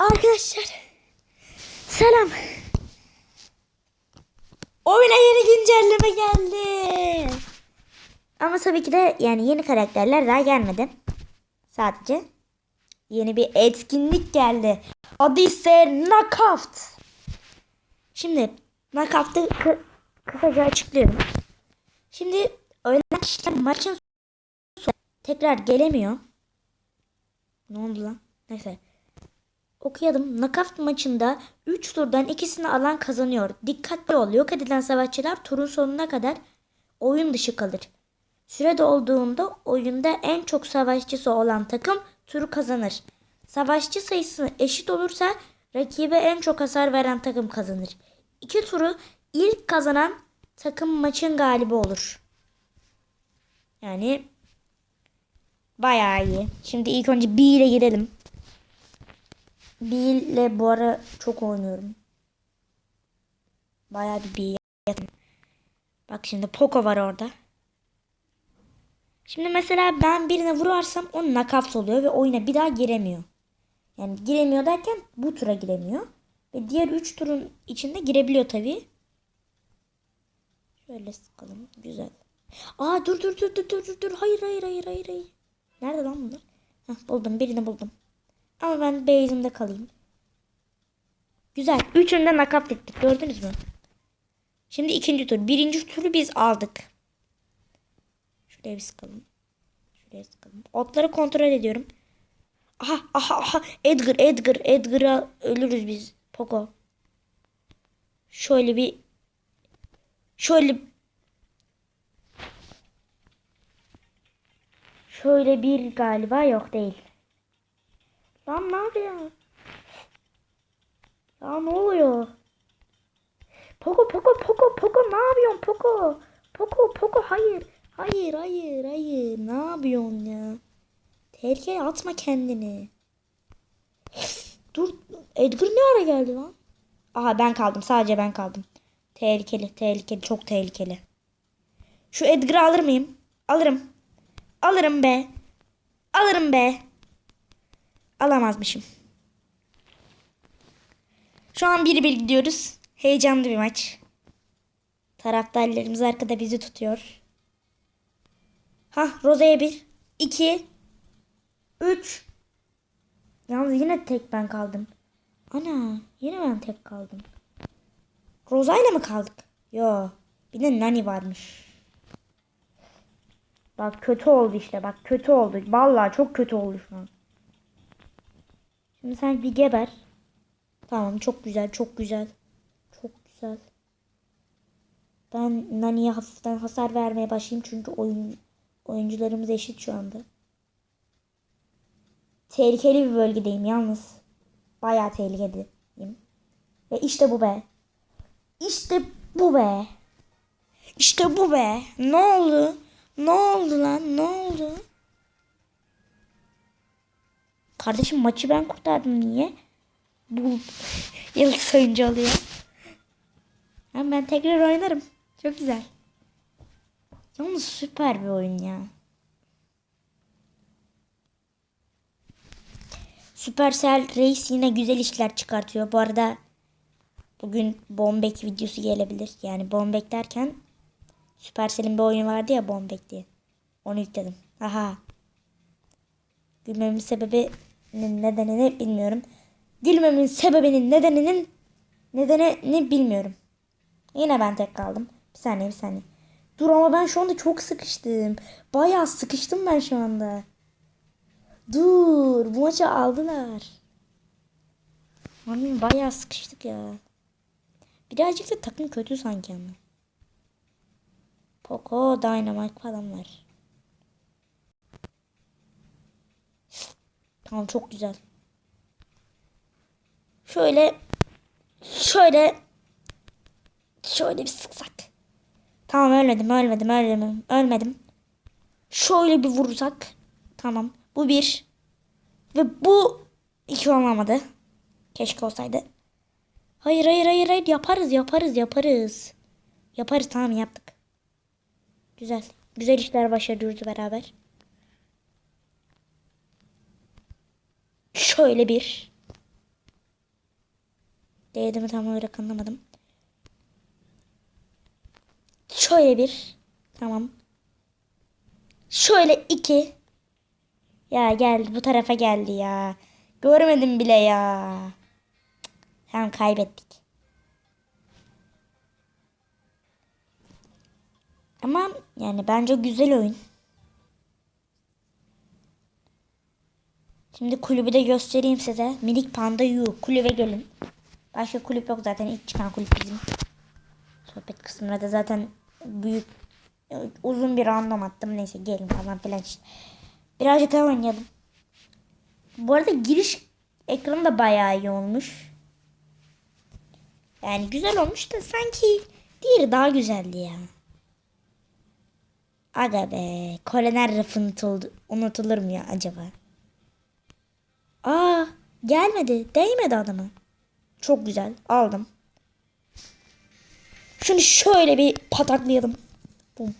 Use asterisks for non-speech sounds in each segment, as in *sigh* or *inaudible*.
Arkadaşlar selam. Oyuna yeni güncelleme geldi. Ama tabii ki de yani yeni karakterler daha gelmedi. Sadece yeni bir etkinlik geldi. Adı ise Knockout. Şimdi Knockout'ı kı- kısaca açıklıyorum. Şimdi öğlenen kişiler maçın tekrar gelemiyor. Ne oldu lan? Neyse. Okuyalım. Knockout maçında 3 turdan ikisini alan kazanıyor. Dikkatli ol. Yok edilen savaşçılar turun sonuna kadar oyun dışı kalır. Süre dolduğunda oyunda en çok savaşçısı olan takım turu kazanır. Savaşçı sayısı eşit olursa rakibe en çok hasar veren takım kazanır. İki turu ilk kazanan takım maçın galibi olur. Yani bayağı iyi. Şimdi ilk önce B ile girelim. B ile bu ara çok oynuyorum. Bayağı bir B. Bak şimdi Poco var orada. Şimdi mesela ben birine vurarsam o knockout oluyor ve oyuna bir daha giremiyor. Yani giremiyor derken bu tura giremiyor. Ve diğer 3 turun içinde girebiliyor tabii. Şöyle sıkalım. Güzel. Aa dur dur dur dur dur dur. Hayır hayır hayır hayır hayır. Nerede lan bunlar? Heh, buldum birini buldum. Ama ben base'imde kalayım. Güzel. Üçünde nakap ettik. Gördünüz mü? Şimdi ikinci tur. Birinci turu biz aldık. Şuraya bir sıkalım. Şuraya sıkalım. Otları kontrol ediyorum. Aha aha aha. Edgar Edgar Edgar'a ölürüz biz. Poco. Şöyle bir şöyle şöyle bir galiba yok değil. Lan ne yapıyor? Ya ne oluyor? Poco Poco Poco Poco ne yapıyorsun Poco? Poco Poco hayır. Hayır hayır hayır. Ne yapıyorsun ya? Tehlikeye atma kendini. Dur. Edgar ne ara geldi lan? Aha ben kaldım. Sadece ben kaldım. Tehlikeli. Tehlikeli. Çok tehlikeli. Şu Edgar'ı alır mıyım? Alırım. Alırım be. Alırım be. Alamazmışım. Şu an bir bir gidiyoruz. Heyecanlı bir maç. Taraftarlarımız arkada bizi tutuyor. Ha Roze'ye bir. iki, Üç. Yalnız yine tek ben kaldım. Ana yine ben tek kaldım. Roza'yla mı kaldık? Yo. Bir de Nani varmış. Bak kötü oldu işte. Bak kötü oldu. Vallahi çok kötü oldu şu an. Sen bir geber. Tamam çok güzel çok güzel. Çok güzel. Ben Nani'ye hafiften hasar vermeye başlayayım çünkü oyun oyuncularımız eşit şu anda. Tehlikeli bir bölgedeyim yalnız. Bayağı tehlikeliyim. Ve işte bu be. İşte bu be. İşte bu be. Ne oldu? Ne oldu lan? Ne oldu? Kardeşim maçı ben kurtardım niye? Bu *laughs* yıldız oyuncu oluyor. Hem ben tekrar oynarım. Çok güzel. Yalnız süper bir oyun ya. Supercell Reis yine güzel işler çıkartıyor. Bu arada bugün Bombek videosu gelebilir. Yani Bombek derken Supercell'in bir oyunu vardı ya Bombek diye. Onu yükledim. Aha. Gülmemin sebebinin nedenini bilmiyorum. Gülmemin sebebinin nedeninin nedenini bilmiyorum. Yine ben tek kaldım. Bir saniye bir saniye. Dur ama ben şu anda çok sıkıştım. Bayağı sıkıştım ben şu anda. Dur bu maçı aldılar. Amin bayağı sıkıştık ya. Birazcık da takım kötü sanki ama. Poco, Dynamite falan var. Tamam çok güzel. Şöyle şöyle şöyle bir sıksak. Tamam ölmedim ölmedim ölmedim ölmedim. Şöyle bir vursak. Tamam. Bu bir. Ve bu iki olamadı. Keşke olsaydı. Hayır hayır hayır hayır yaparız yaparız yaparız. Yaparız tamam yaptık. Güzel. Güzel işler başarıyoruz beraber. Şöyle bir. Değdi mi tam olarak anlamadım. Şöyle bir. Tamam. Şöyle iki. Ya geldi bu tarafa geldi ya. Görmedim bile ya. Tamam kaybettik. Ama yani bence güzel oyun. Şimdi kulübü de göstereyim size. Minik Panda U. Kulübe gelin. Başka kulüp yok zaten. İlk çıkan kulüp bizim. Sohbet kısmına da zaten büyük uzun bir random attım. Neyse gelin falan filan işte. Birazcık daha oynayalım. Bu arada giriş ekranı da bayağı iyi olmuş. Yani güzel olmuş da sanki diğeri daha güzeldi ya. Aga be. Koloner rafı unutulur mu ya acaba? Aa gelmedi. Değmedi adama. Çok güzel. Aldım. Şunu şöyle bir pataklayalım. Bum.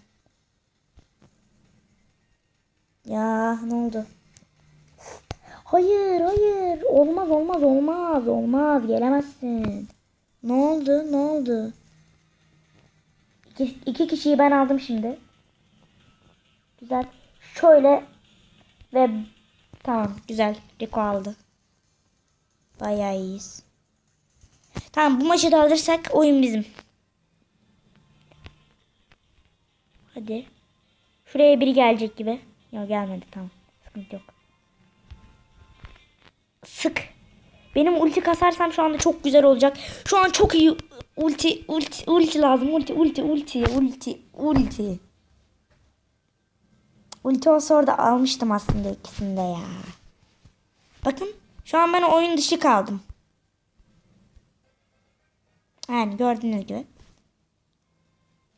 Ya ne oldu? Hayır hayır. Olmaz olmaz olmaz olmaz. Gelemezsin. Ne oldu ne oldu? İki, iki kişiyi ben aldım şimdi. Güzel. Şöyle ve tamam güzel. Rico aldı. Bayağı iyiyiz. Tamam bu maçı da alırsak oyun bizim. Hadi. Şuraya biri gelecek gibi. Yok gelmedi tamam. Sıkıntı yok. Sık. Benim ulti kasarsam şu anda çok güzel olacak. Şu an çok iyi ulti ulti ulti lazım. Ulti ulti ulti ulti ulti. Ulti olsa almıştım aslında ikisini de ya. Bakın şu an ben oyun dışı kaldım. Yani gördüğünüz gibi.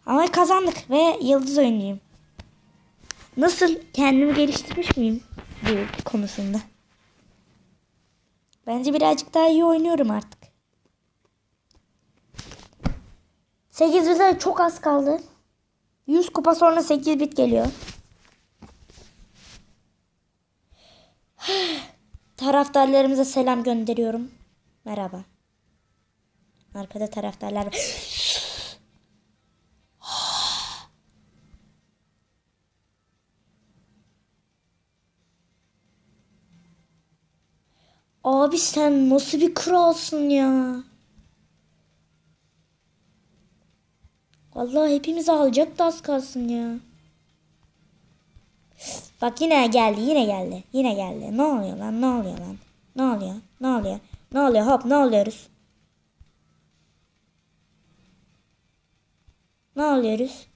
Ama kazandık ve yıldız oyuncuyum. Nasıl kendimi geliştirmiş miyim bu konusunda? Bence birazcık daha iyi oynuyorum artık. 8 bite çok az kaldı. 100 kupa sonra 8 bit geliyor. Taraftarlarımıza selam gönderiyorum. Merhaba. Arkada taraftarlar var. Abi sen nasıl bir kralsın ya? Vallahi hepimiz alacak da az kalsın ya. Bak yine geldi, yine geldi, yine geldi. Ne oluyor lan, ne oluyor lan? Ne oluyor, ne oluyor? Ne oluyor, hop ne oluyoruz? Ne oluyoruz?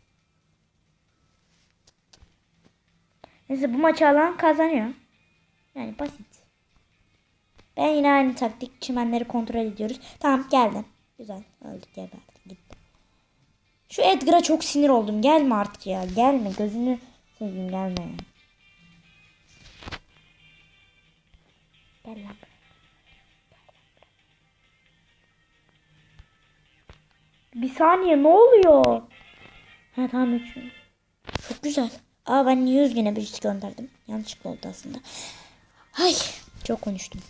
Neyse bu maçı alan kazanıyor. Yani basit. Ben yine aynı taktik çimenleri kontrol ediyoruz. Tamam geldim. Güzel. Öldük geberdik gitti. Şu Edgar'a çok sinir oldum. Gelme artık ya. Gelme. Gözünü seveyim gelme ya. Gel. Bir saniye ne oluyor? Ha tamam üç. Çok güzel. Aa ben niye Özgün'e bir gönderdim? Yanlışlıkla oldu aslında. Ay çok konuştum.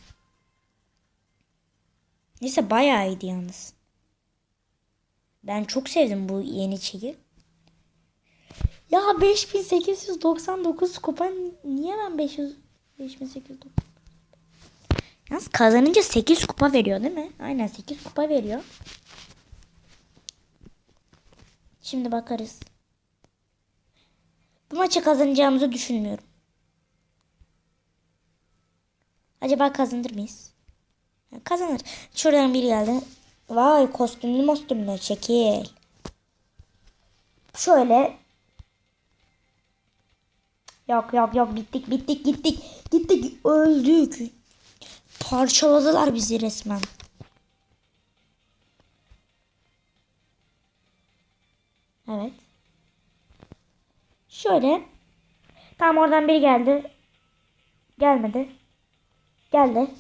Neyse bayağı iyiydi yalnız. Ben çok sevdim bu yeni şeyi. Ya 5899 kupa niye ben 500 5899 Yalnız kazanınca 8 kupa veriyor değil mi? Aynen 8 kupa veriyor. Şimdi bakarız. Bu maçı kazanacağımızı düşünmüyorum. Acaba kazanır mıyız? Kazanır. Şuradan biri geldi. Vay kostümlü mostümlü çekil. Şöyle. Yok yok yok bittik bittik gittik. Gittik öldük. Parçaladılar bizi resmen. Evet. Şöyle. Tam oradan biri geldi. Gelmedi. Geldi.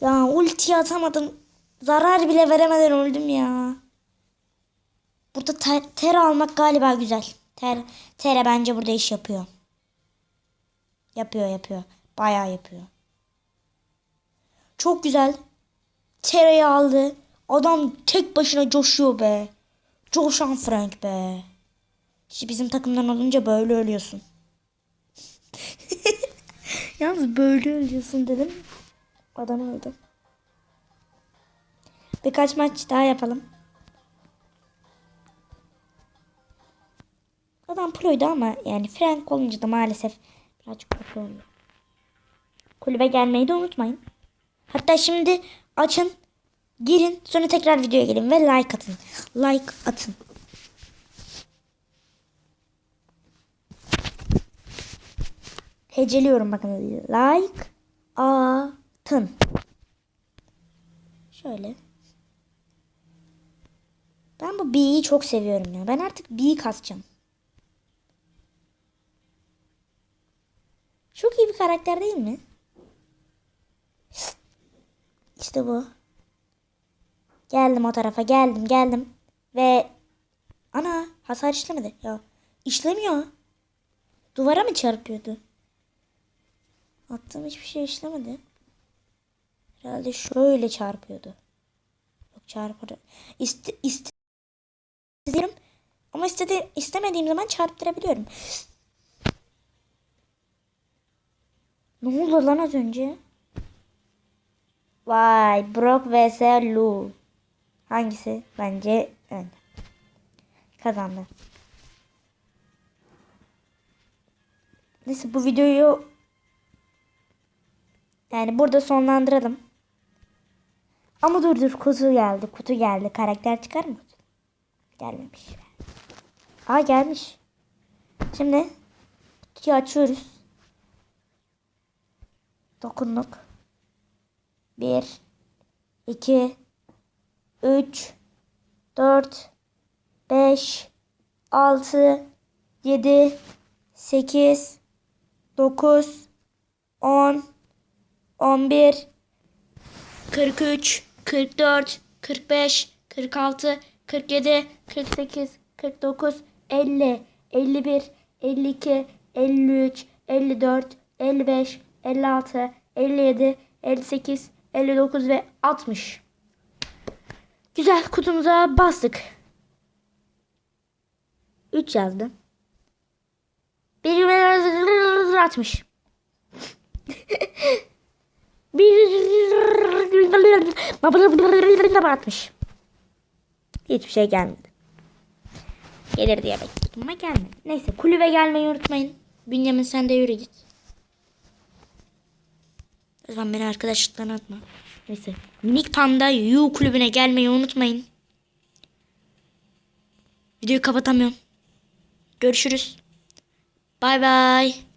Ya ulti atamadım. Zarar bile veremeden öldüm ya. Burada ter, ter almak galiba güzel. Ter, tere bence burada iş yapıyor. Yapıyor yapıyor. Bayağı yapıyor. Çok güzel. Tereyağı aldı. Adam tek başına coşuyor be. Coşan Frank be. İşte bizim takımdan olunca böyle ölüyorsun. *laughs* Yalnız böyle ölüyorsun dedim. Adam öldü. Birkaç maç daha yapalım. Adam proydu ama yani Frank olunca da maalesef birazcık kötü oluyor. Kulübe gelmeyi de unutmayın. Hatta şimdi açın, girin, sonra tekrar videoya gelin ve like atın. Like atın. Heceliyorum bakın. Like atın. Şöyle. Ben bu B'yi çok seviyorum ya. Ben artık B'yi kasacağım. Çok iyi bir karakter değil mi? İşte bu. Geldim o tarafa geldim geldim. Ve ana hasar işlemedi. Ya işlemiyor. Duvara mı çarpıyordu? Attığım hiçbir şey işlemedi. Herhalde şöyle çarpıyordu. Yok çarpar. İste, iste, isterim. Ama istedi, istemediğim zaman çarptırabiliyorum. Ne oldu lan az önce? Vay Brock vs Lu. Hangisi? Bence ön. Kazandı. Neyse bu videoyu yani burada sonlandıralım. Ama dur dur kutu geldi. Kutu geldi. Karakter çıkar mı? Gelmemiş. Aa gelmiş. Şimdi kutuyu açıyoruz. Dokunduk. 1 2 3 4 5 6 7 8 9 10 11 43 44 45 46 47 48 49 50 51 52 53 54 55 56 57 58 59 ve 60. Güzel kutumuza bastık. 3 yazdı. 1 60. Bir atmış. Hiçbir şey gelmedi. Gelir diye bekledim ama gelmedi. Neyse kulübe gelmeyi unutmayın. Bünyamin sen de yürü git. Zaman beni arkadaşlıktan atma. Neyse. Minik Panda Yu kulübüne gelmeyi unutmayın. Videoyu kapatamıyorum. Görüşürüz. Bay bay.